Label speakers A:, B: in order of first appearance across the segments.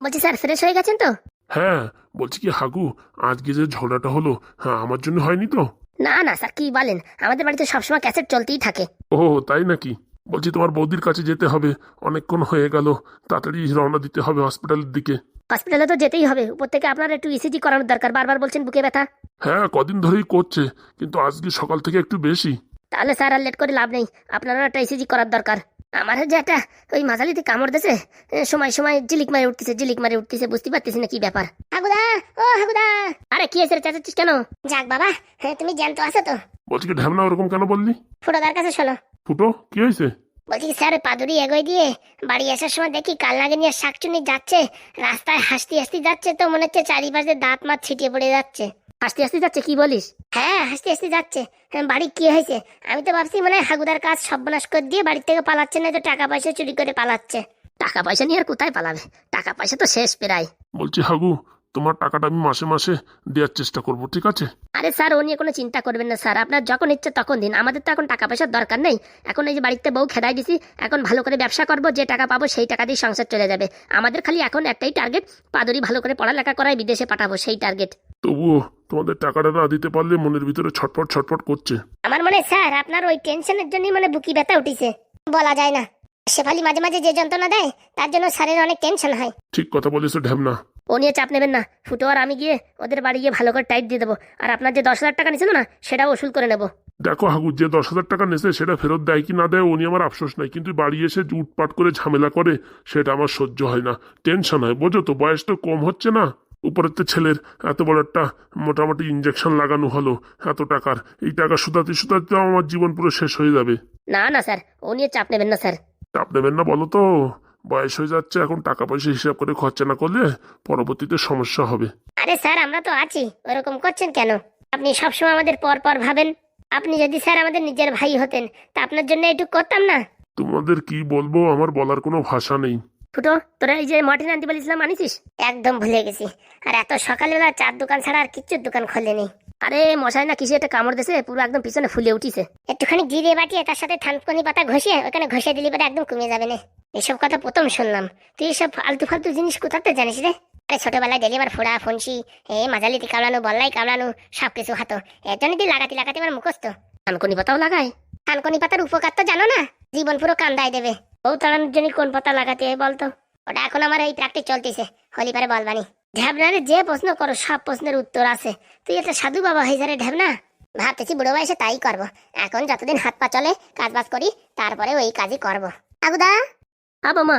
A: বলছি sir fresh হয়ে গেছেন তো?
B: হ্যাঁ বলছি কি হাগু আজকে যে ঝগড়াটা হলো হ্যাঁ আমার জন্য হয়নি তো?
A: না না স্যার কি বলেন? আমাদের বাড়িতে সবসময় ক্যাসেট চলতেই থাকে।
B: ও তাই নাকি? বলছি তোমার বৌদির কাছে যেতে হবে অনেকক্ষণ হয়ে গেল তাড়াতাড়ি রওনা দিতে হবে হসপিটালের দিকে।
A: হসপিটালে তো যেতেই হবে উপর থেকে আপনার একটু ইসিজি করানোর দরকার বারবার বলছেন বুকে ব্যথা।
B: হ্যাঁ কদিন ধরেই করছে কিন্তু আজকে সকাল থেকে একটু বেশি।
A: তাহলে স্যার আর লেট করে লাভ নেই আপনারও একটা ইসিজি করার দরকার। আমার যে একটা ওই মাথালিতে কামড় দিছে সময় সময় জিলিক মারে উঠতেছে জিলিক মারে উঠতেছে বুঝতে পারতেছি না কি ব্যাপার। হাগুদা ও হাগুদা। আরে কি হয়েছে চেঁচাচ্ছিস কেন? যাক বাবা হ্যাঁ তুমি জ্যান্ত আছো তো।
B: বলছি কি ঢ্যামনা ওরকম কেন বললি?
A: ফুটোদার কাছে শোনো।
B: ফুটো কি হয়েছে?
A: বলছি কি, স্যার পাদুরি এগোয় দিয়ে বাড়ি আসার সময় দেখি কাল নাগে নিয়ে শাকচুনি যাচ্ছে রাস্তায় হাসতে হাসতে যাচ্ছে তো মনে হচ্ছে চারিপাশে দাঁত মাত ছিটিয়ে পড়ে যাচ্ছে। হাসতে হাসতে যাচ্ছে কি বলিস? হ্যাঁ হাসতে হাসতে যাচ্ছে। হ্যাঁ, বাড়ি কি হয়েছে? আমি তো ভাবছি মানে হাগুদার কাজ সর্বনাশ করে দিয়ে বাড়ি থেকে পালাচ্ছে না তো টাকা পয়সা চুরি করে পালাচ্ছে। টাকা পয়সা নিয়ে আর কোথায় পালাবে? টাকা পয়সা তো শেষ প্রায়।
B: বলছি হাগু তোমার টাকাটা আমি মাসে মাসে দেওয়ার চেষ্টা করব ঠিক আছে?
A: আরে স্যার ও নিয়ে কোনো চিন্তা করবেন না স্যার। আপনার যখন ইচ্ছে তখন দিন। আমাদের তো এখন টাকা পয়সার দরকার নেই। এখন এই যে বাড়িতে বউ খেদাই দিছি এখন ভালো করে ব্যবসা করব যে টাকা পাবো সেই টাকা দিয়ে সংসার চলে যাবে। আমাদের খালি এখন একটাই টার্গেট পাদুরি ভালো করে পড়ালেখা করায় বিদেশে পাঠাবো সেই টার্গেট
B: তবুও তোমাদের টাকাটা না দিতে পারলে মনের ভিতরে ছটফট ছটফট করছে।
A: আমার মনে হয়, স্যার আপনার ওই টেনশনের জন্যই মানে বুকি ব্যথা উঠিছে। বলা যায় না। শেফালি মাঝে মাঝে যে যন্ত্রণা দেয় তার জন্য স্যারের অনেক টেনশন হয়।
B: ঠিক কথা বলেছ ঢ্যামনা।
A: ও নিয়ে চাপ নেবেন না। ফুটো আর আমি গিয়ে ওদের বাড়ি গিয়ে ভালো করে টাইট দিয়ে দেবো। আর আপনার যে দশ হাজার টাকা নিয়েছিল না সেটাও ওসুল করে নেব।
B: দেখো হাগু যে দশ হাজার টাকা নেছে সেটা ফেরত দেয় কি না দেয় উনি আমার আফসোস নাই। কিন্তু বাড়ি এসে উটপাট করে ঝামেলা করে সেটা আমার সহ্য হয় না। টেনশন হয় বোঝো তো বয়স তো কম হচ্ছে না। উপরের তো ছেলের এত বড় একটা মোটামুটি ইঞ্জেকশন লাগানো হলো এত টাকার। এই টাকা সুতাতে সুতাতে আমার জীবন পুরো শেষ হয়ে যাবে।
A: না না স্যার ও নিয়ে চাপ নেবেন না স্যার।
B: চাপ নেবেন না বলো তো? বয়স হয়ে যাচ্ছে এখন টাকা পয়সা হিসাব করে খরচা না করলে পরবর্তীতে সমস্যা হবে।
A: আরে স্যার আমরা তো আছি ওরকম করছেন কেন? আপনি সবসময় আমাদের পর পর ভাবেন। আপনি যদি স্যার আমাদের নিজের ভাই হতেন তা আপনার জন্য একটু করতাম না?
B: তোমাদের কি বলব আমার বলার কোনো ভাষা নেই।
A: ফুটো তোরা এই যে মার্টিন আনতে বলেছিলাম আনিছিস একদম ভুলে গেছি। আর এত সকালবেলা চার দোকান ছাড়া আর কিচ্ছুর দোকান খোলেনি। আরে মশাই না কিসে একটা কামড় দিছে? পুরো একদম পিছনে ফুলে উঠিছে। একটুখানি জিরে বাটিয়ে তার সাথে থানকুনি পাতা ঘষিয়ে ওখানে ঘষে দিলি পরে একদম কমে যাবে না। এসব কথা প্রথম শুনলাম। তুই এসব ফালতু ফালতু জিনিস কোথা কোথাতে জানিস রে? আরে ছোটবেলায় ডেলিভার ফোড়া ফোনসি এ মাজালিতে কামড়ানো বল্লাই কামড়ানো সব কিছু হাতো। এর জন্য তুই লাগাতে লাগাতে আমার মুখস্থ। থানকুনি পাতাও লাগায়? থানকুনি পাতার উপকার তো জানো না? জীবন পুরো কান্দায় দেবে। বউ তাড়ানোর জন্য কোন পাতা লাগাতে হয় বলতো? ওটা এখন আমার এই প্র্যাকটিস চলতেছে। হলি পারে বলবানি ঢ্যাবনারে যে প্রশ্ন করো সব প্রশ্নের উত্তর আছে। তুই একটা সাধু বাবা হয়ে যারে ঢ্যাবনা। ভাবতেছি বুড়ো বয়সে তাই করব। এখন যতদিন হাত পা চলে কাজ বাজ করি তারপরে ওই কাজই করব। আগুদা? আবো মা।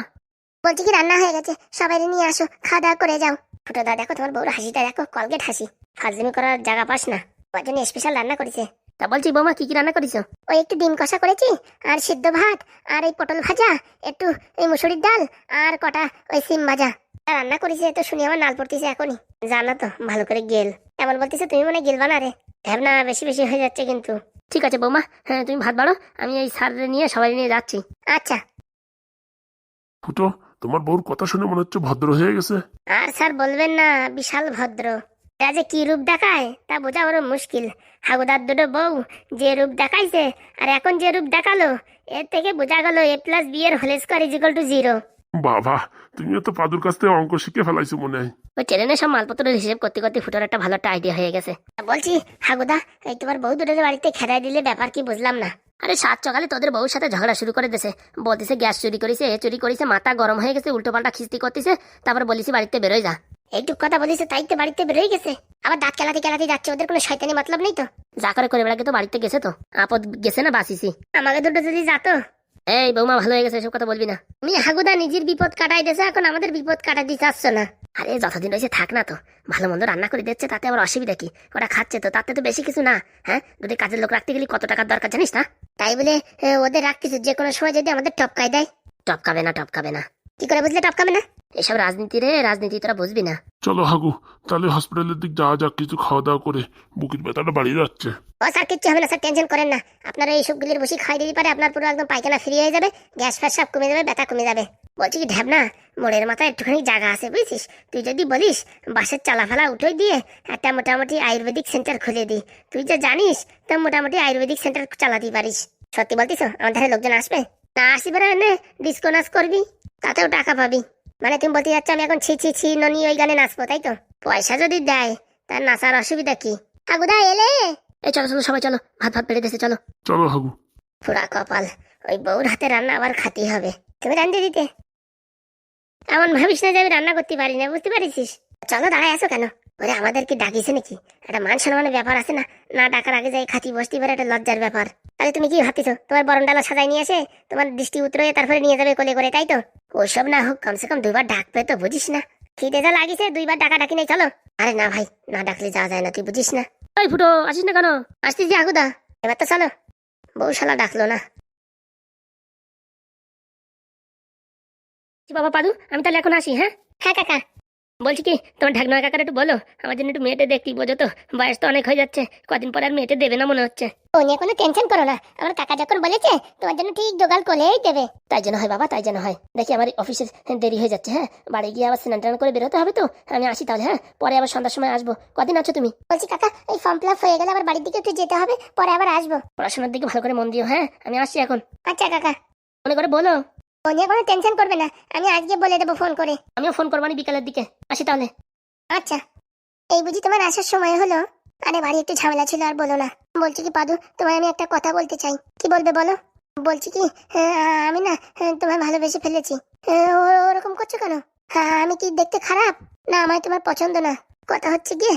A: বলছি কি রান্না হয়ে গেছে। সবাই নিয়ে আসো খাওয়া দাওয়া করে যাও। ফুটো দা দেখো তোমার বউর হাসিটা দেখো কলগেট হাসি। ফাজলিমি করার জায়গা পাস না। ওর জন্য স্পেশাল রান্না করেছে। তা বলছি বৌমা কি কি রান্না করেছ? ওই একটু ডিম কষা করেছি আর সিদ্ধ ভাত আর এই পটল ভাজা একটু এই মুসুরির ডাল আর কটা ওই সিম ভাজা। আর রান্না করেছি তো শুনি আমার নাল পড়তেছে এখনই। জানো তো ভালো করে গেল। এমন বলতেছে তুমি মনে হয় গেলবা না রে। ভাবনা বেশি বেশি হয়ে যাচ্ছে কিন্তু। ঠিক আছে বৌমা হ্যাঁ তুমি ভাত বাড়ো আমি এই সার নিয়ে সবাই নিয়ে যাচ্ছি। আচ্ছা।
B: ফুটো তোমার বউর কথা শুনে মনে হচ্ছে ভদ্র হয়ে গেছে।
A: আর স্যার বলবেন না বিশাল ভদ্র। এরা যে কি রূপ দেখায় তা বোঝা বড় মুশকিল। হাগুদার দুটো বউ যে রূপ দেখাইছে আর এখন যে রূপ দেখাল এর থেকে বোঝা গেল এ প্লাস বি এর whole square is equal to zero
B: বাবা তুমিও তো পাদুর কাছ থেকে অঙ্ক শিখে ফেলাইছো মনে হয়।
A: ওই ট্রেনের সব মালপত্রের হিসেব করতে করতে ফুটোর একটা ভালো একটা আইডিয়া হয়ে গেছে। বলছি হাগুদা এই তোমার বউ দুটো যে বাড়িতে খেদাই দিলে ব্যাপার কি বুঝলাম না? আরে সাত সকালে তোদের বউর সাথে ঝগড়া শুরু করে দিছে। বলতেছে গ্যাস চুরি করেছে এ চুরি করেছে মাথা গরম হয়ে গেছে উল্টো পাল্টা খিস্তি করতেছে তারপর বলিস বাড়িতে বেরোয় যা। এইটুক কথা বলিস তাই তো বাড়িতে বেরোয় গেছে। আবার দাঁত কেলাতে কেলাতে যাচ্ছে, ওদের কোনো শয়তানি মতলব নেই তো? যা করে করে বেড়াকে তো বাড়িতে গেছে তো। আপদ গেছে না বাসিসি আমাকে দুটো যদি যাতো এই বৌমা, ভালো হয়ে গেছে, এসব কথা বলবি না। তুমি হাগুদা নিজের বিপদ কাটাই দিয়েছে, এখন আমাদের বিপদ কাটাই দিতে আসছো না। আরে, যতদিন রয়েছে থাক না তো। ভালো মন্দ রান্না করে দিচ্ছে, তাতে আবার অসুবিধা কি? ওরা খাচ্ছে তো, তাতে তো বেশি কিছু না হ্যাঁ? দুটি কাজের লোক রাখতে গেলে কত টাকার দরকার জানিস না? তাই বলে ওদের রাখতেছে, যে কোনো সময় যদি আমাদের টপকাই দেয়। টপকাবে না টপকাবে না। কি করে বুঝলে টপকাবে না? এসব রাজনীতি রে রাজনীতি তোরা বুঝবি না।
B: চলো হাগু তাহলে হসপিটালের দিক যাওয়া যাক কিছু খাওয়া দাওয়া করে বুকের ব্যথাটা বাড়িয়ে যাচ্ছে।
A: ও স্যার কিচ্ছু হবে না স্যার টেনশন করেন না। আপনারা এই সবগুলির বসে খাই দিতে পারে আপনার পুরো একদম পায়খানা ফ্রি হয়ে যাবে গ্যাস ফ্যাস সব কমে যাবে ব্যথা কমে যাবে। বলছি কি ঢ্যাবনা মোড়ের মাথায় একটুখানি জায়গা আছে বুঝছিস? তুই যদি বলিস বাসের চালাফালা উঠে দিয়ে একটা মোটামুটি আয়ুর্বেদিক সেন্টার খুলে দিই। তুই যে জানিস তো মোটামুটি আয়ুর্বেদিক সেন্টার চালাতে পারিস। সত্যি বলতিস আমার ধারে লোকজন আসবে? না আসিবার এনে ডিসকোনাস করবি তাতেও টাকা পাবি। মানে তুমি বলতে যাচ্ছ আমি এখন ছি ছি ছি ননি ওই গানে নাচবো তাই তো? পয়সা যদি দেয় তার নাচার অসুবিধা কি? হাগুদা এলে? এই চলো চলো সবাই চলো ভাত ভাত বেড়ে দেশে চলো।
B: চলো হাগু।
A: পুরা কপাল ওই বউর হাতে রান্না আবার খাতেই হবে। তুমি রান্ধে দিতে। এমন ভাবিস না যে আমি রান্না করতে পারি না বুঝতে পারিস চলো দাঁড়ায় আসো কেন? ওরে আমাদের কি ডাকিছে নাকি? একটা মান সম্মানের ব্যাপার আছে না? না ডাকার আগে যাই খাতি বসতে পারে একটা লজ্জার ব্যাপার। তাহলে তুমি কি ভাবতেছো? তোমার বরণডালা সাজাই নিয়ে এসে তোমার দৃষ্টি উতরে তারপরে নিয়ে যাবে কোলে করে তাই তো? ওসব না হোক কমসে কম দুইবার ডাকবে তো বুঝিস না? খিদে যা লাগিছে দুইবার ডাকা ডাকি নেই চলো। আরে না ভাই না ডাকলে যাওয়া যায় না তুই বুঝিস না। ওই ফুটো আসিস না কেন? আসতেছি আগুদা। এবার তো চলো। বউ শালা ডাকলো না। বাবা পাদু? আমি তাহলে এখন আসি হ্যাঁ? হ্যাঁ কাকা। বলছি কি তোমার ঢাকনা কাকার একটু বলো আমার জন্য একটু মেয়েটে দেখতে বোঝো তো বয়স তো অনেক হয়ে যাচ্ছে কদিন পর আর মেয়েটে দেবে না মনে হচ্ছে। ও নিয়ে কোনো টেনশন করো না আমার কাকা যখন বলেছে তোমার জন্য ঠিক জোগাড় করেই দেবে। তাই জন্য হয় বাবা তাই জন্য হয়। দেখি আমার অফিসের দেরি হয়ে যাচ্ছে হ্যাঁ? বাড়ি গিয়ে আবার স্নান টান করে বেরোতে হবে তো আমি আসি তাহলে হ্যাঁ? পরে আবার সন্ধ্যার সময় আসব। কদিন আছো তুমি? বলছি কাকা এই ফর্ম ফিল হয়ে গেলে আবার বাড়ির দিকে একটু যেতে হবে পরে আবার আসব। পড়াশোনার দিকে ভালো করে মন দিও হ্যাঁ? আমি আসছি এখন। আচ্ছা কাকা। মনে করে বলো। ও নিয়ে কোনো টেনশন করবে না। আমি আজকে বলে দেবো ফোন করে। আমিও ফোন করব বিকালের দিকে। আসি তাহলে। আচ্ছা। এই বুঝি তোমার আসার সময় হলো? আরে বাড়ি একটু ঝামেলা ছিল আর বলো না। বলছি কি পাদু তোমায় আমি একটা কথা বলতে চাই। কি বলবে বলো? বলছি কি হ্যাঁ, আমি না হ্যাঁ, তোমায় ভালোবেসে ফেলেছি। হ্যাঁ, ওরকম করছ কেন? হ্যাঁ, আমি কি দেখতে খারাপ? না আমায় তোমার পছন্দ না। কথা হচ্ছে গিয়ে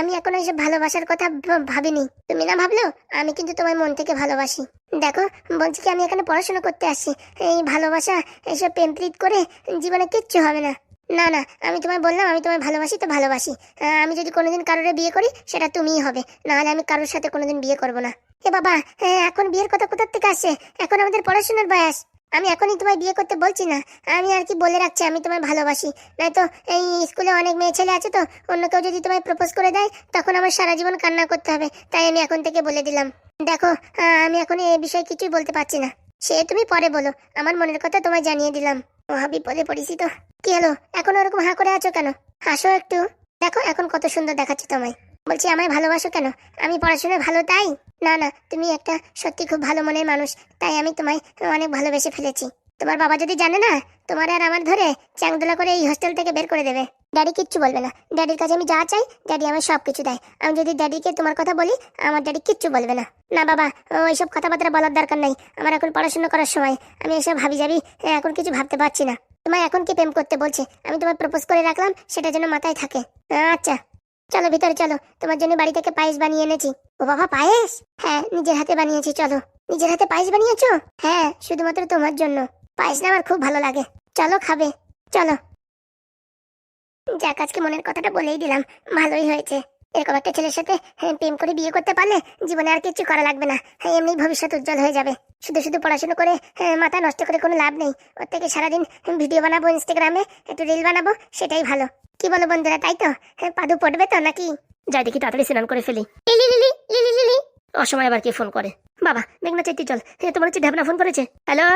A: আমি এখন এইসব ভালোবাসার কথা ভাবিনি। তুমি না ভাবলেও আমি কিন্তু তোমার মন থেকে ভালোবাসি। দেখো বলছি কি আমি এখানে পড়াশোনা করতে আসছি। এই ভালোবাসা এইসব প্রেম করে জীবনে কিচ্ছু হবে না। না না আমি তোমায় বললাম আমি তোমায় ভালোবাসি তো ভালোবাসি। আমি যদি কোনোদিন কারোর বিয়ে করি সেটা তুমিই হবে। নাহলে আমি কারোর সাথে কোনোদিন বিয়ে করব না। এ বাবা হ্যাঁ, এখন বিয়ের কথা কোথার থেকে আসছে? এখন আমাদের পড়াশোনার বয়স। আমি এখনই তোমায় বিয়ে করতে বলছি না। আমি আর কি বলে রাখছি, আমি তোমায় ভালোবাসি। নয়তো এই স্কুলে অনেক মেয়ে ছেলে আছে তো, অন্য কেউ যদি তোমায় প্রপোজ করে দেয়, তখন আমার সারা জীবন কান্না করতে হবে। তাই আমি এখন থেকে বলে দিলাম। দেখো আমি এখন এই বিষয়ে কিছুই বলতে পারছি না। সে তুমি পরে বলো, আমার মনের কথা তোমায় জানিয়ে দিলাম। মহা বিপদে পড়েছি তো। কি হলো? এখন ওরকম হাঁ করে আছো কেন? হাসো একটু। দেখো, এখন কত সুন্দর দেখাচ্ছে তোমায়। বলছি, আমায় ভালোবাসো কেন? আমি পড়াশোনায় ভালো তাই? না না, তুমি একটা সত্যি খুব ভালো মনের মানুষ, তাই আমি তোমায় অনেক ভালোবেসে ফেলেছি। তোমার বাবা যদি জানে না, তোমার আর আমার ধরে চ্যাংদোলা করে এই হোস্টেল থেকে বের করে দেবে। ড্যাডি কিচ্ছু বলবে না। ড্যাডির কাছে আমি যা চাই ড্যাডি আমার সব কিছু দেয়। আমি যদি ড্যাডিকে তোমার কথা বলি, আমার ড্যাডি কিচ্ছু বলবে না। না বাবা ওইসব কথাবার্তা বলার দরকার নাই। আমার এখন পড়াশোনা করার সময়। আমি এসব ভাবি যাবি এখন কিছু ভাবতে পারছি না। তোমায় এখন কি প্রেম করতে বলছে? আমি তোমার প্রপোজ করে রাখলাম, সেটা যেন মাথায় থাকে। আচ্ছা। চলো ভিতরে চলো তোমার জন্য বাড়ি থেকে পায়েস বানিয়ে এনেছি। ও বাবা পায়েস? হ্যাঁ নিজের হাতে বানিয়েছি চলো। নিজের হাতে পায়েস বানিয়েছো? হ্যাঁ শুধুমাত্র তোমার জন্য। পায়েস না আমার খুব ভালো লাগে। চলো খাবে। চলো। যাক আজকে মনের কথাটা বলেই দিলাম। ভালোই হয়েছে। এরকম একটা ছেলের সাথে হ্যাঁ, প্রেম করে বিয়ে করতে পারলে জীবনে আর কিছু করা লাগবে না। হ্যাঁ, এমনি ভবিষ্যৎ উজ্জ্বল হয়ে যাবে। শুধু শুধু পড়াশোনা করে হ্যাঁ, মাথা নষ্ট করে কোনো লাভ নেই। ওর থেকে সারাদিন ভিডিও বানাবো ইনস্টাগ্রামে একটু রিল বানাবো সেটাই ভালো। কি বলো বন্ধুরা তাই তো? হ্যাঁ, পাদু পড়বে তো নাকি? যাই দেখি তাড়াতাড়ি স্নান করে ফেলি। লিলি লিলি লিলি অসময় আবার কে ফোন করে? বাবা মেঘনা চাইতে চল। হ্যাঁ তোমার হচ্ছে ঢাবনা ফোন করেছে। হ্যালো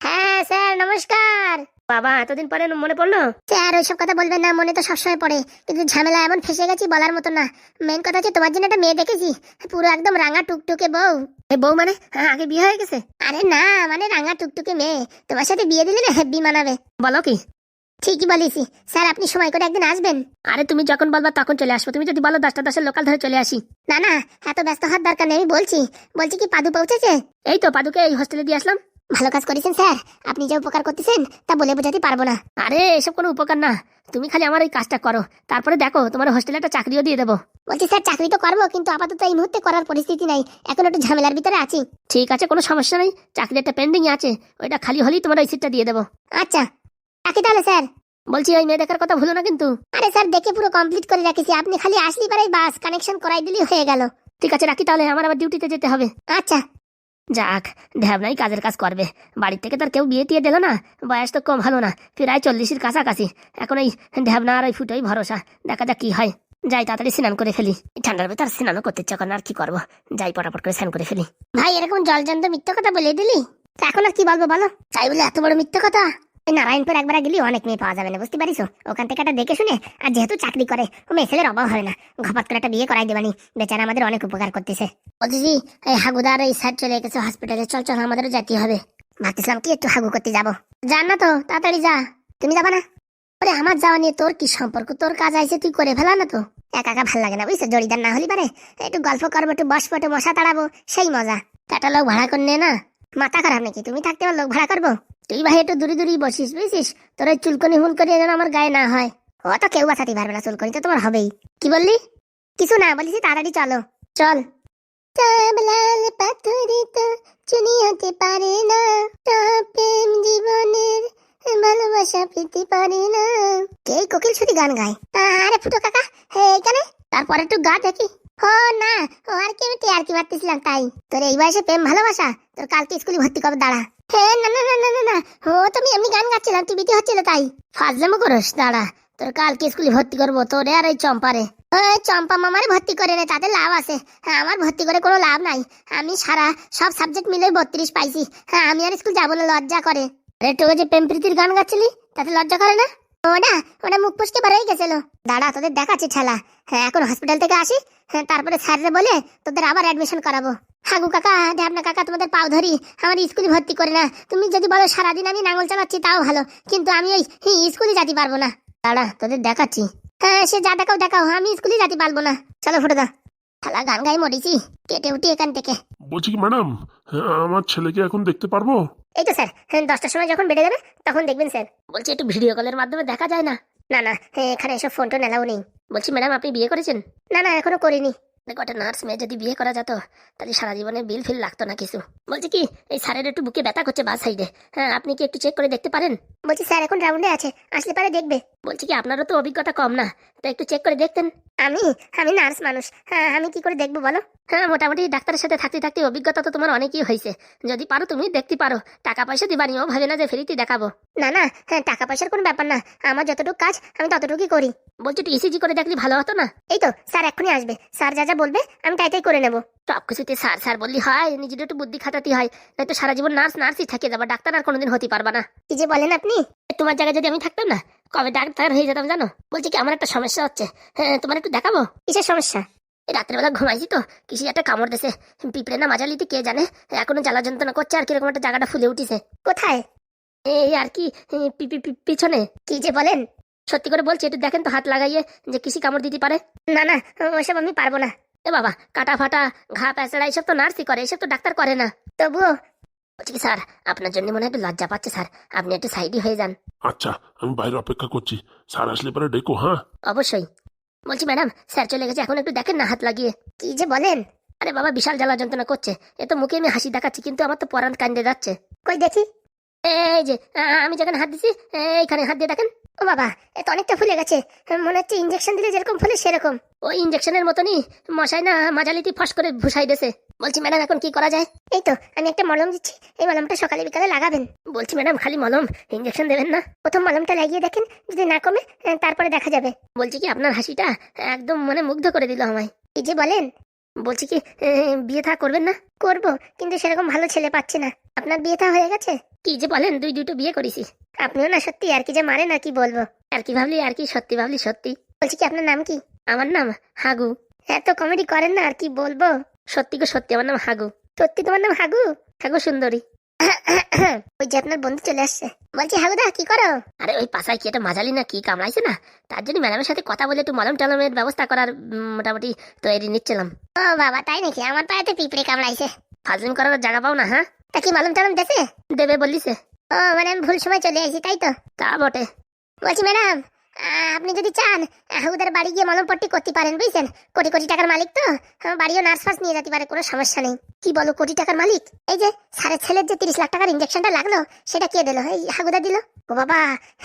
A: হ্যাঁ স্যার নমস্কার। বাবা এতদিন পরে মনে পড়ল? স্যার ওইসব কথা বলবেন না মনে তো সবসময় পড়ে। কিন্তু ঝামেলা এমন ফেসে গেছি বলার মতো না। মেন কথা হচ্ছে তোমার জন্য একটা মেয়ে দেখেছি। পুরো একদম রাঙা টুকটুকে বউ। এ বউ মানে হ্যাঁ আগে বিয়ে হয়ে গেছে? আরে না মানে রাঙা টুকটুকে মেয়ে। তোমার সাথে বিয়ে দিলে না হ্যাপি মানাবে। বলো কি? ঠিকই বলেছি। স্যার আপনি সময় করে একদিন আসবেন। আরে তুমি যখন বলবা তখন চলে আসব। তুমি যদি বলো দশটা দশের লোকাল ধরে চলে আসি। না না এত ব্যস্ত হওয়ার দরকার নেই আমি বলছি। বলছি কি পাদু পৌঁছেছে? এই তো পাদুকে এই হোস্টেলে দিয়ে আসলাম। ভালো কাজ করেছেন স্যার। আপনি যে উপকার করতেছেন তা বলে বোঝাতে পারব না। আরে এসব কোনো উপকার না। তুমি খালি আমার এই কাজটা করো। তারপরে দেখো তোমার হোস্টেলে একটা চাকরিও দিয়ে দেবো। বলছি স্যার চাকরি তো করব কিন্তু আপাতত এই মুহূর্তে করার পরিস্থিতি নাই। এখন একটু ঝামেলার ভিতরে আছি। ঠিক আছে কোনো সমস্যা নেই। চাকরি একটা পেন্ডিং আছে। ওইটা খালি হলেই তোমার ওই সিটটা দিয়ে দেবো। আচ্ছা রাখি তাহলে স্যার। বলছি ওই মেয়ে দেখার কথা ভুলো না কিন্তু? আরে স্যার দেখে পুরো কমপ্লিট করে রাখিছি। আপনি খালি আসলি পারে বাস কানেকশন করাই দিলেই হয়ে গেল। ঠিক আছে রাখি তাহলে। আমার আবার ডিউটিতে যেতে হবে। আচ্ছা। যাক ঢ্যাবনাই কাজের কাজ করবে। বাড়ির থেকে তার কেউ বিয়ে দিয়ে দিল না। বয়স তো কম ভালো না, প্রায় চল্লিশের কাছাকাছি। এখন এই ঢ্যাবনা আর ওই ফুটোই ভরসা, দেখা যাক কি হয়। যাই তাড়াতাড়ি স্নান করে ফেলি। ঠান্ডার ভেতর স্নানও করতে ইচ্ছা না, আর কি করব? যাই পটাপট করে স্নান করে ফেলি। ভাই, এরকম জল জন্ত মিথ্যে কথা বলে দিলি? এখন আর কি বলব বলো? তাই বলে এত বড় মিথ্যা কথা। নারায়ণপুর একবার গেলে অনেক মেয়ে পাওয়া যাবে না, বুঝতে পারিস? ওখান থেকে একটা দেখে শুনে, আর যেহেতু চাকরি করে, ও মেয়ে ছেলের অভাব হবে না। ঘপাত করে একটা বিয়ে করাই দেবানি। বেচারা আমাদের অনেক উপকার করতেছে। বলছি এই হাগুদার এই স্যার চলে গেছে হসপিটালে চল চল যেতে হবে। ভাবতেছিলাম কি একটু হাগু করতে যাব। জান না তো, তাড়াতাড়ি যা। তুমি যাবা না? আমার যাওয়া নিয়ে তোর কি সম্পর্ক? তোর কাজ আইছে, তুই করে ফেলা না তো। একা একা ভালো লাগে না, বুঝছ? জড়িদার না হলি পারে। একটু গল্প করব, একটু বসবো একটু মশা তাড়াবো, সেই মজা। একটা লোক ভাড়া করে না মাথা খারাপ নাকি? তুমি থাকতে লোক ভাড়া করব? তুই ভাই একটু দূরে দূরেই বসিস, বুঝছিস? তোর ওই চুলকনি হুলকনি যেন আমার গায়ে না হয়। ও তো কেউ বাঁচাতে পারবে না, চুলকনি তো তোমার হবেই। কি বললি? কিছু না বলিস তাড়াতাড়ি চলো। চল। চাবলাল পাথরে তো চুনি হতে পারে না। প্রেম জীবনের ভালোবাসা পেতে পারে না। কে কোকিল ছুটি গান গায়? আরে ফুটো কাকা, হে, এখানে? তারপরে একটু গা দেখি। ও না, ও আর কি আমি আর কি মারতেছিলাম তাই। তোর এই বয়সে প্রেম ভালোবাসা? তোর কালকে স্কুলে ভর্তি করবে দাঁড়া? হে না না না না না ও, তুমি এমনি গান গাচ্ছিলাম বিতি হচ্ছিল তাই। ফাজলামো করস, দাঁড়া। তোর কালকে স্কুলে ভর্তি করব, তোরে আর ওই চম্পারে। ওই চম্পা মামারে ভর্তি করে নে, তাতে লাভ আছে। হ্যাঁ আমার ভর্তি করে কোনো লাভ নাই। আমি সারা সব সাবজেক্ট মিলে বত্রিশ পাইছি। হ্যাঁ আমি আর স্কুল যাব না, লজ্জা করে। আরে তোকে যে প্রেম প্রীতির গান গাচ্ছিলি, তাতে লজ্জা করে না? ওটা ওটা মুখ পুষকে বেরোই গেছিল। দাঁড়া, তোদের দেখাচ্ছি ঠেলা। হ্যাঁ এখন হসপিটাল থেকে আসি। হ্যাঁ তারপরে স্যাররে বলে তোদের আবার অ্যাডমিশন করাবো। হাগু কাকা ঢ্যাবনা কাকা তোমাদের পাও ধরি। আমার স্কুলে ভর্তি করে না। তুমি যদি বলো সারাদিন আমি নাঙ্গল চালাচ্ছি তাও ভালো। কিন্তু আমি ওই স্কুলে যেতে পারব না। দাঁড়া তোদের দেখাচ্ছি। হ্যাঁ সে যা দেখাও দেখাও। আমি স্কুলে যেতে পারব না। চলো ফুটো দা খেলা গান গাই মরেছি। কেটে উঠি এখান থেকে।
B: বলছি কি ম্যাডাম? হ্যাঁ, আমার ছেলেকে এখন দেখতে পারব?
A: এই তো স্যার। হ্যাঁ, দশটার সময় যখন বেড়ে যাবে তখন দেখবেন স্যার। বলছি একটু ভিডিও কলের মাধ্যমে দেখা যায় না? না না। হ্যাঁ, এখানে এসব ফোন টোন এলাও নেই। বলছি ম্যাডাম আপনি বিয়ে করেছেন? না না এখনও করিনি। একটা নার্স মেয়ে যদি বিয়ে করা যেত তাহলে সারা জীবনে বিল ফিল লাগতো না কিছু। বলছি কি এই স্যারের একটু বুকে ব্যথা করছে বাস সাইডে হ্যাঁ আপনি কি একটু চেক করে দেখতে পারেন? বলছি স্যার এখন রাউন্ডে আছে। আসলে পারে দেখবে। বলছি কি আপনারও তো অভিজ্ঞতা কম না। তো একটু চেক করে দেখতেন। আমি আমি নার্স মানুষ। হ্যাঁ আমি কি করে দেখব বলো? হ্যাঁ মোটামুটি ডাক্তারের সাথে থাকতে থাকতে অভিজ্ঞতা তো তোমার অনেকই হয়েছে। যদি পারো তুমি দেখতে পারো। টাকা পয়সা দিবানি ও ভাবে না যে ফেরিতে দেখাবো। না না হ্যাঁ টাকা পয়সার কোনো ব্যাপার না। আমার যতটুকু কাজ, আমি ততটুকুই করি। বলছি একটু ইসিজি করে দেখলে ভালো হতো না? এই তো, স্যার এক্ষুনি আসবে। স্যার যা যা বলবে, আমি তাই তাই করে নেব। সব কিছুতে স্যার স্যার বললি হয় নিজের একটু বুদ্ধি খাটাতে হয়। নয়তো সারা জীবন নার্স নার্সই থেকে যাব। ডাক্তার আর কোনোদিন হতে পারবা না। কি যে বলেন আপনি? তোমার জায়গায় যদি আমি থাকতাম না কবে ডাক্তার হয়ে যেতাম জানো? বলছি কি, আমার একটা সমস্যা হচ্ছে। হ্যাঁ তোমার একটু দেখাবো? কিসের সমস্যা? রাত্রেবেলা ঘুমাইছি তো কিসি একটা কামড় দিছে। পিঁপড়ে না মাজালিতে কে জানে? এখনও জ্বালা যন্ত্রণা করছে আর কীরকম একটা জায়গাটা ফুলে উঠিছে। কোথায়? এই আর কি পিছনে। কি যে বলেন? সত্যি করে বলছি, একটু দেখেন তো হাত লাগাইয়ে যে কিসি কামড় দিতে পারে। না না, ওইসব আমি পারব না। এ বাবা, কাটা ফাটা, ঘা প্যাঁচড়া, এইসব তো নার্সই করে এসব তো ডাক্তার করে না। তবুও বলছি কি স্যার আপনার জন্য মনে হয় একটু লজ্জা পাচ্ছে স্যার। আপনি একটু সাইডই হয়ে যান।
B: আচ্ছা আমি বাইরে অপেক্ষা করছি। স্যার আসলে পরে ডেকো হ্যাঁ?
A: অবশ্যই। বলছি ম্যাডাম স্যার চলে গেছে এখন একটু দেখেন না হাত লাগিয়ে। কি যে বলেন? আরে বাবা বিশাল জ্বালা যন্ত্রণা করছে। এ তো মুখে আমি হাসি দেখাচ্ছি কিন্তু আমার তো পরান কান্দে যাচ্ছে। কই দেখি? এই যে আমি যেখানে হাত দিছি, এইখানে হাত দিয়ে দেখেন। ও বাবা, এ তো অনেকটা ফুলে গেছে। মনে হচ্ছে ইঞ্জেকশন দিলে যেরকম ফুলে সেরকম। ওই ইঞ্জেকশনের মতনই মশাই না মাজালিতে ফস করে ভুসাই দেছে বলছি, ম্যাডাম, এখন কি করা যায়? এই তো, আমি একটা মলম দিচ্ছি। এই মলমটা সকালে বিকালে লাগাবেন। বলছি, ম্যাডাম, খালি মলম ইঞ্জেকশন দেবেন না। প্রথম মলমটা লাগিয়ে দেখেন, যদি না কমে তারপরে দেখা যাবে। বলছি কি, আপনার হাসিটা একদম মানে মুগ্ধ করে দিল আমায়। এই যে বলেন, বলছি কি বিয়ে থা করবেন না? করব, কিন্তু সেরকম ভালো ছেলে পাচ্ছি না। আপনার বিয়ে থা হয়ে গেছে? কি যে বলেন দুই দুটো বিয়ে করেছি। আপনিও না সত্যি আর কি যে মারে না কি বলব? আর কি ভাবলি আর কি সত্যি ভাবলি সত্যি। বলছি কি আপনার নাম কি? আমার নাম হাগু। এত কমেডি করেন না আর কি বলব? সত্যি গো সত্যি আমার নাম হাগু। সত্যি তোমার নাম হাগু? হাগু সুন্দরী। ওই যে আপনার বন্ধু চলে আসছে। বলছি হাগুদা কি করো? আরে ওই পাশায় কি একটা মাজালি না কি কামড়াইছে না? তার জন্য ম্যাডামের সাথে কথা বলে একটু মলম টলমের ব্যবস্থা করার মোটামুটি তৈরি নিচ্ছিলাম। ও বাবা তাই নাকি? আমার পায়েতে পিঁপড়ে কামড়াইছে। ফাজলিম করার জায়গা পাও না হ্যাঁ? তা কি মালুম টালুম দেশে? দেবে বলিছে। ও মানে ভুল সময় চলে আসি তাই তো? তা বটে। বলছি, ম্যাডাম আপনি যদি চান ওদের বাড়ি গিয়ে মলম পট্টি করতে পারেন, বুঝছেন? কোটি কোটি টাকার মালিক তো? আমার বাড়িও নার্স ফার্স নিয়ে যেতে পারে, কোনো সমস্যা নেই। কি বলো, কোটি টাকার মালিক? এই যে সাড়ে ছেলের যে তিরিশ লাখ টাকার ইঞ্জেকশনটা লাগল, সেটা কে দিল? এই হাগুদা দিল? ও বাবা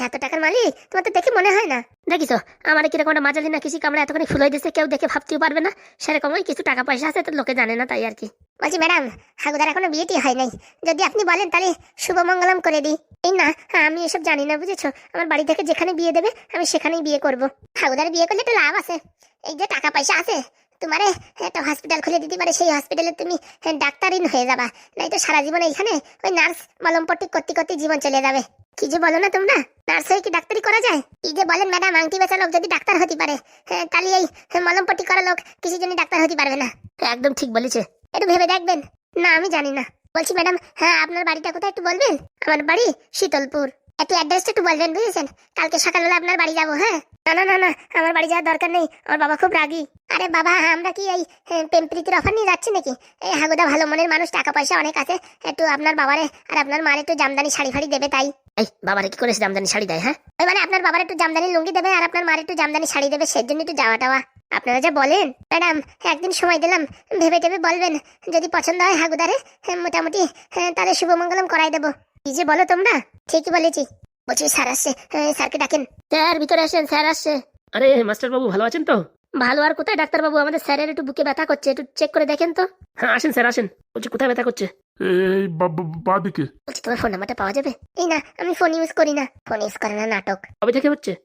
A: এত টাকার মালিক? তোমার তো দেখে মনে হয় না। দেখিছো আমার কীরকম একটা মাজালি না কিছু কামড়া এতখানি ফুলাই দিচ্ছে কেউ দেখে ভাবতেও পারবে না। সেরকম ওই কিছু টাকা পয়সা আছে তো লোকে জানে না তাই আর কি। বলছি ম্যাডাম হাগুদার এখনও বিয়েটি হয় নাই। যদি আপনি বলেন তাহলে শুভ মঙ্গলম করে দিই। এই না হ্যাঁ, আমি এসব জানি না বুঝেছ? আমার বাড়ি থেকে যেখানে বিয়ে দেবে আমি সেখানেই বিয়ে করব। হাগুদার বিয়ে করলে একটা লাভ আছে। এই যে টাকা পয়সা আছে তোমারে একটা হসপিটাল খুলে দিতে পারে সেই হসপিটালে তুমি ডাক্তারিন হয়ে যাবা। নাই তো সারা জীবন এইখানে ওই নার্স মলমপট্টি করতে করতে জীবন চলে যাবে। কি যে বলো না তোমরা? নার্স হয়ে কি ডাক্তারি করা যায়? কি যে বলেন ম্যাডাম আংটি বেচা লোক যদি ডাক্তার হতে পারে হ্যাঁ, তাহলে এই হ্যাঁ, মলমপট্টি করা লোক কিছু জন্য ডাক্তার হতে পারবে না। একদম ঠিক বলেছে। একটু ভেবে দেখবেন। না আমি জানি না। বলছি ম্যাডাম হ্যাঁ আপনার বাড়িটা কোথায় একটু বলবেন? আমার বাড়ি শীতলপুর। একটু অ্যাড্রেসটা একটু বলবেন বুঝেছেন? কালকে সকালবেলা আপনার বাড়ি যাব হ্যাঁ? না না না না আমার বাড়ি যাওয়ার দরকার নেই। আমার বাবা খুব রাগী। আরে বাবা আমরা কি এই এ, প্রেম প্রীতির অফার নিয়ে যাচ্ছি নাকি? এই হাগুদা ভালো মনের মানুষ টাকা পয়সা অনেক আছে। একটু আপনার বাবারে আর আপনার মার একটু জামদানি শাড়ি ফাড়ি দেবে তাই। এই বাবারে কি করে জামদানি শাড়ি দেয় হ্যাঁ? ওই মানে আপনার বাবার একটু জামদানি লুঙ্গি দেবে আর আপনার মার একটু জামদানি শাড়ি দেবে সেই জন্য একটু যাওয়া টাওয়া। আপনারা যা বলেন ম্যাডাম একদিন সময় দিলাম ভেবে টেবে বলবেন যদি পছন্দ হয় হাগুদারে হ্যাঁ, মোটামুটি হ্যাঁ, তাহলে শুভমঙ্গলম করাই দেবো। কি যে বলো তোমরা? ঠিকই বলেছি। বলছি স্যার আসছে হ্যাঁ, স্যারকে ডাকেন। স্যার ভিতরে আসেন স্যার আসছে।
C: আরে মাস্টার বাবু ভালো আছেন তো?
A: ভালো আর কোথায় ডাক্তারবাবু? আমাদের স্যারের একটু বুকে ব্যথা করছে একটু চেক করে দেখেন তো।
C: হ্যাঁ আসেন স্যার আসেন। বলছি কোথায় ব্যথা করছে?
B: এই বা- দিকে
A: বলছি তোমার ফোন নাম্বারটা পাওয়া যাবে? এই না আমি ফোন ইউজ করি না। ফোন ইউজ করে না নাটক।
C: কবে থেকে হচ্ছে?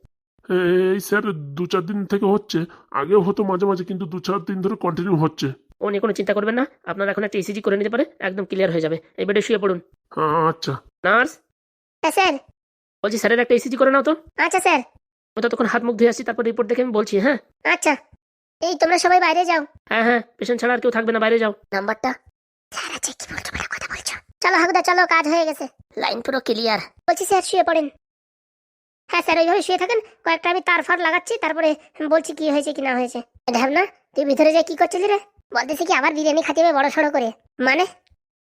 B: এই স্যার দু চার দিন থেকে হচ্ছে। আগেও হতো মাঝে মাঝে কিন্তু দু চার দিন ধরে কন্টিনিউ হচ্ছে।
C: নিয়ে কোনো চিন্তা করবেন না। আপনারা এখন একটা ইসিজি করে নিতে পারে একদম ক্লিয়ার হয়ে যাবে। এই বেডে শুয়ে পড়ুন।
B: হ্যাঁ আচ্ছা।
C: নার্স?
A: হ্যাঁ স্যার।
C: বলছি স্যারের একটা ইসিজি করে নাও তো।
A: আচ্ছা স্যার।
C: ও তখন হাত মুখ ধুয়ে আসছি তারপর রিপোর্ট দেখে আমি বলছি হ্যাঁ?
A: আচ্ছা। এই তোমরা সবাই বাইরে যাও।
C: হ্যাঁ হ্যাঁ পেশেন্ট ছাড়া আর কেউ থাকবে না বাইরে যাও।
A: নাম্বারটা স্যার আছে কি চলো হাগুদা চলো কাজ হয়ে গেছে। লাইন পুরো ক্লিয়ার। বলছি স্যার শুয়ে পড়েন। হ্যাঁ স্যার ওইভাবে শুয়ে থাকেন। কয়েকটা আমি তার ফার লাগাচ্ছি তারপরে বলছি কি হয়েছে কি না হয়েছে। না তুই ভিতরে যা কি করছিলি রে? বলতেছি কি আবার বিরিয়ানি খাতে হবে বড় সড়ো করে। মানে?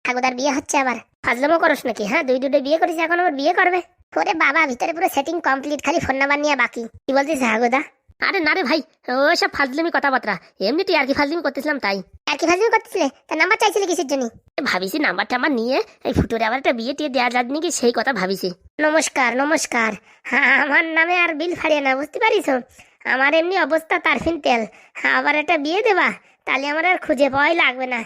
A: ঠাকুদার বিয়ে হচ্ছে আবার। ফাজলামো করস নাকি হ্যাঁ? দুই দুটো বিয়ে করেছি এখন আবার বিয়ে করবে। ওরে বাবা ভিতরে পুরো সেটিং কমপ্লিট খালি ফোন নাম্বার নিয়ে বাকি। কি বলতিস হাগুদা?
C: আরে না রে ভাই ওসব ফাজলিমি কথাবার্তা। এমনি তুই আর কি ফাজলিমি করতেছিলাম তাই।
A: আর কি ফাজলামি করতেছিলে? তার নাম্বার চাইছিলে কিসের জন্য?
C: ভাবিছি নাম্বারটা আমার নিয়ে এই ফুটোরে আবার একটা বিয়ে টিয়ে দেওয়া যাবে নাকি সেই কথা ভাবিছি।
A: নমস্কার নমস্কার। হ্যাঁ আমার নামে আর বিল ফাড়িয়ে না বুঝতে পারিস আমার এমনি অবস্থা তারফিন তেল। আবার একটা বিয়ে দেবা? তাহলে আমার আর খুঁজে পাওয়াই লাগবে না।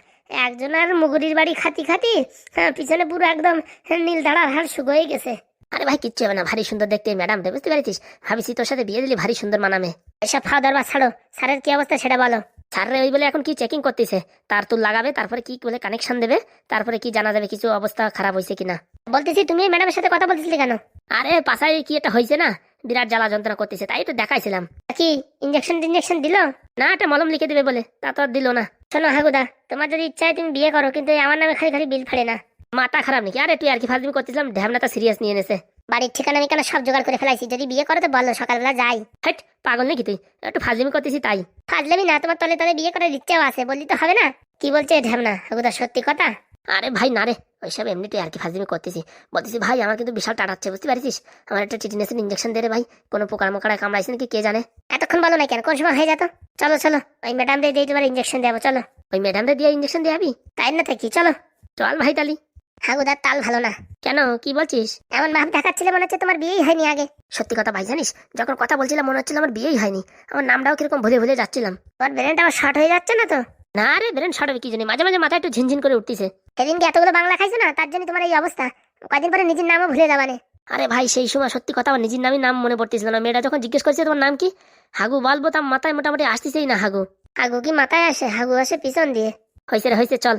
A: একজন আর মুগুরির বাড়ি খাতি খাতি হ্যাঁ, পিছনে পুরো একদম নীল দাঁড়ার হার শুকোই গেছে।
C: আরে ভাই, কিচ্ছু হবে না, ভারী সুন্দর দেখতে ম্যাডাম রে বুঝতে পেরেছিস? ভাবিছি তোর সাথে বিয়ে দিলে ভারী সুন্দর মানামে।
A: এসব খাওয়া দাওয়া ছাড়ো, স্যারের কি অবস্থা সেটা বলো।
C: স্যাররে ওই বলে এখন কি চেকিং করতেছে? তার তুল লাগাবে, তারপরে কি বলে কানেকশন দেবে? তারপরে কি জানা যাবে কিছু অবস্থা খারাপ হয়েছে কিনা?
A: বলতেছি, তুমি ম্যাডামের সাথে কথা বলতেছিলে কেন?
C: আরে, পাশায় কি একটা হয়েছে না? বিরাট জ্বালা যন্ত্রণা করতেছে, তাই তো দেখাইছিলাম।
A: কি ইঞ্জেকশন টিঞ্জেকশন দিল?
C: না একটা মলম লিখে দেবে বলে, তা তো আর দিল না।
A: শোনো হাগুদা, তোমার যদি ইচ্ছা হয় তুমি বিয়ে করো, কিন্তু আমার নামে খালি খালি বিল ফাড়ে না।
C: মাথা খারাপ নাকি? আরে তুই আর কি ফালতুমি করতেছিলাম ঢ্যামনাটা সিরিয়াস নিয়ে নেছে
A: বাড়ির ঠিকানা আমি কেন সব জোগাড় করে ফেলাইছি যদি বিয়ে করো তো বলো সকালবেলা যাই।
C: হাট পাগল নাকি তুই? একটু ফাজলিমি করতেছি তাই।
A: ফাজলামি না তোমার তলে তলে বিয়ে করার ইচ্ছেও আছে বললি তো হবে না। কি বলছে ঢ্যামনা? হাগুদা সত্যি কথা?
C: আরে ভাই না রে ওইসব এমনিতে আর কি ফাজলিমি করতেছি। বলতেছি ভাই আমার কিন্তু বিশাল টাটাচ্ছে বুঝতে পারছিস? আমার একটা টিটিনেসের ইঞ্জেকশন দে রে ভাই। কোনো পোকার মোকাড়ায় কামড়াইছে নাকি কে জানে?
A: এতক্ষণ বলো না কেন কোন সময় হয়ে যেত? চলো চলো ওই ম্যাডাম দিয়ে দিয়ে তোমার ইঞ্জেকশন দেবো চলো।
C: ওই ম্যাডামরে দিয়ে ইঞ্জেকশন দিয়াবি?
A: তাই না থাকি? চলো।
C: চল ভাই তালি।
A: হাগুদার তাল ভালো না।
C: কেন? কি বলছিস?
A: এমন ভাব দেখাচ্ছিলে মনে হচ্ছে তোমার বিয়েই হয়নি আগে।
C: সত্যি কথা ভাই জানিস? যখন কথা বলছিলাম মনে হচ্ছিল আমার বিয়েই হয়নি। আমার নামটাও কীরকম ভুলে ভুলে যাচ্ছিলাম।
A: তোমার ব্রেনটা আবার শর্ট হয়ে যাচ্ছে না তো?
C: না রে ব্রেন শর্ট হবে কি জানি? মাঝে মাঝে মাথায় একটু ঝিনঝিন করে উঠতেছে।
A: সেদিনকে এতগুলো বাংলা খাইছে না? তার জন্য তোমার এই অবস্থা। কদিন পরে নিজের নামও ভুলে যাবানে
C: আরে ভাই সেই সময় সত্যি কথা আমার নিজের নামই নাম মনে পড়তেছিল না। মেয়েটা যখন জিজ্ঞেস করছে তোমার নাম কি? হাগু বলব তার মাথায় মোটামুটি আসতেছেই না হাগু।
A: হাগু কি মাথায় আসে? হাগু আসে পিছন দিয়ে।
C: হয়েছে রে হয়েছে চল।